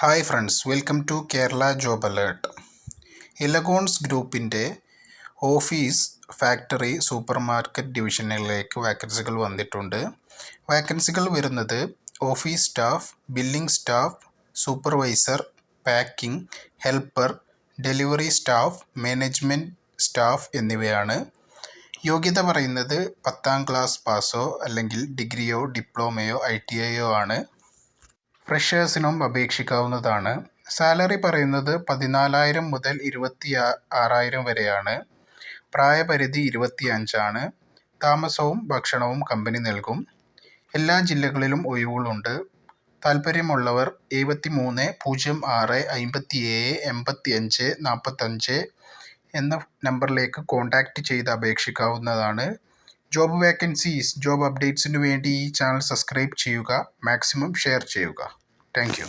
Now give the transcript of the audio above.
Hi friends welcome to Kerala job alert ഇലഗോൺസ് ഗ്രൂപ്പിന്റെ office factory super market ഡിവിഷനുകളിലേക്ക് വാക്കൻസികൾ വന്നിട്ടുണ്ട്. വാക്കൻസികൾ വരുന്നത് office staff billing staff supervisor packing helper delivery staff management staff എന്നിവയാണ്. യോഗ്യത പറയുന്നത് പത്താം ക്ലാസ് പാസോ അല്ലെങ്കിൽ ഡിഗ്രിയോ ഡിപ്ലോമയോ ഐ ടി ഐയോ ആണ്. ഫ്രഷേഴ്സിനും അപേക്ഷിക്കാവുന്നതാണ്. സാലറി പറയുന്നത് പതിനാലായിരം മുതൽ ഇരുപത്തി ആറായിരം വരെയാണ്. പ്രായപരിധി ഇരുപത്തി അഞ്ചാണ് താമസവും ഭക്ഷണവും കമ്പനി നൽകും. എല്ലാ ജില്ലകളിലും ഒഴിവുകളുണ്ട്. താല്പര്യമുള്ളവർ എഴുപത്തി മൂന്ന് പൂജ്യം ആറ് അമ്പത്തി ഏഴ് എൺപത്തി അഞ്ച് നാൽപ്പത്തഞ്ച് എന്ന നമ്പറിലേക്ക് കോൺടാക്റ്റ് ചെയ്ത് അപേക്ഷിക്കാവുന്നതാണ്. ജോബ് വേക്കൻസീസ് ജോബ് അപ്ഡേറ്റ്സിനു വേണ്ടി ഈ ചാനൽ സബ്സ്ക്രൈബ് ചെയ്യുക മാക്സിമം ഷെയർ ചെയ്യുക താങ്ക്